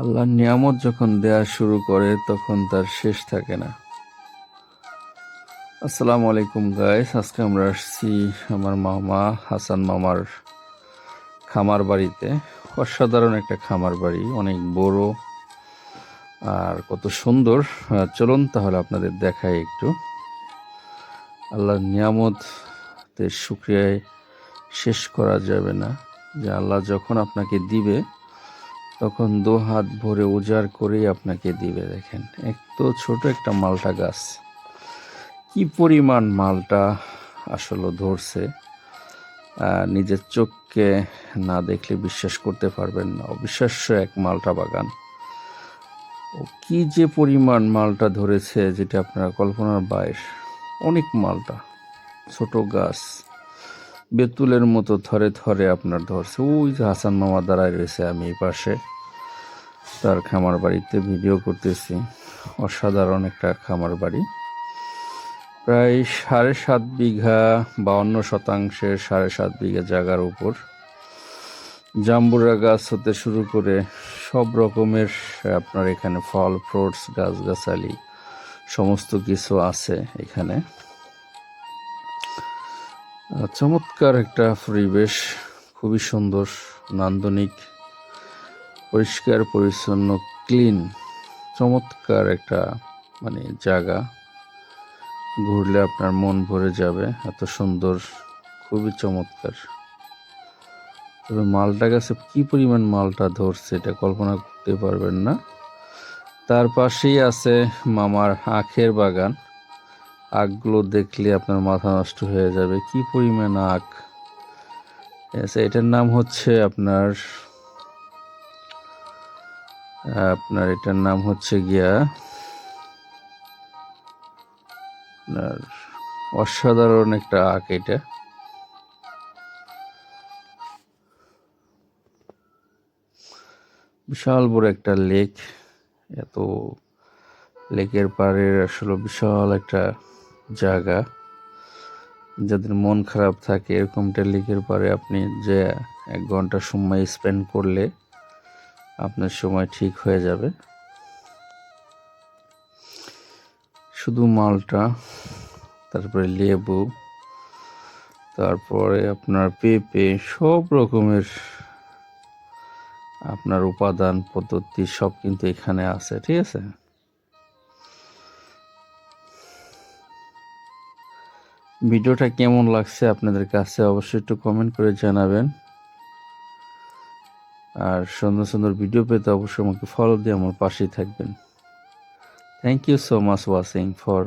আল্লাহর নিয়ামত যখন দেয়া শুরু করে, তখন তার শেষ থাকে না। আসসালামু আলাইকুম গাইস আজকে আমরা আসছি আমার মামা হাসান মামার খামার বাড়িতে। অসাধারণ একটা খামার বাড়ি, অনেক বড় আর কত সুন্দর। চলুন তাহলে আপনাদের দেখাই একটু। আল্লাহর নিয়ামতের শুক্রিয়ায় শেষ করা যাবে না। যে আল্লাহ যখন আপনাকে দিবে তখন দু হাত ভরে উজাড় করেই আপনাকে দিবে, দেখেন। এক তো ছোট একটা মালটা গাছ। কি পরিমাণ মালটা আসলে ধরছে নিজের চোখকে না দেখলে বিশ্বাস করতে পারবেন না। অবিশ্বাস্য এক মালটা বাগান। ও কি যে পরিমাণ মালটা ধরেছে, যেটা আপনারা কল্পনার বাইর। অনেক মালটা, ছোট গাছ। বেতুলের মতো থরে থরে আপনার ধরছে। ওই যে হাসান মামা দাঁড়ায় রয়েছে আমি এই পাশে। তার খামার বাড়িতে ভিডিও করতেছি। অসাধারণ একটা খামার বাড়ি। প্রায় সাড়ে সাত বিঘা, বাউন্ন শতাংশের সাড়ে সাত বিঘা জায়গার উপর। জাম্বুরা গাছ হতে শুরু করে সব রকমের, আপনার এখানে ফল ফ্রুটস গাছগাছালি, সমস্ত কিছু আছে এখানে। চমৎকার একটা পরিবেশ, খুবই সুন্দর, নান্দনিক, পরিষ্কার, পরিচ্ছন্ন, ক্লিন, চমৎকার একটা মানে জায়গা। ঘুরলে আপনার মন ভরে যাবে, এত সুন্দর, খুবই চমৎকার। তবে মালটা গাছে, কি পরিমাণ মালটা ধরছে এটা কল্পনা করতে পারবেন না। তার পাশেই আছে মামার আখের বাগান। আখগুলো দেখলে আপনার মাথা নষ্ট হয়ে যাবে। কি পরিমাণ আখ আচ্ছা এটার নাম হচ্ছে আপনার আপনার এটার নাম হচ্ছে গিয়া আপনার অসাধারণ একটা আঁক এটা। বিশাল বড় একটা লেক। এত লেকের পাড়ের আসলে বিশাল একটা জায়গা যাদের মন খারাপ থাকে এরকমটা লেকের পাড়ে আপনি যে এক ঘণ্টা সময় স্পেন্ড করলে আপনার সময় ঠিক হয়ে যাবে। শুধু মালটা, তারপরে লেবু, তারপরে আপনার পেঁপে, সব রকমের আপনার উপাদান, পদ্ধতি সব কিন্তু এখানে আছে, ঠিক আছে? ভিডিওটা কেমন লাগছে আপনাদের কাছে অবশ্যই একটু কমেন্ট করে জানাবেন। আর সুন্দর সুন্দর ভিডিও পেতে অবশ্যই আমাকে ফলো দিয়ে আমার পাশেই থাকবেন। Thank you so much watching for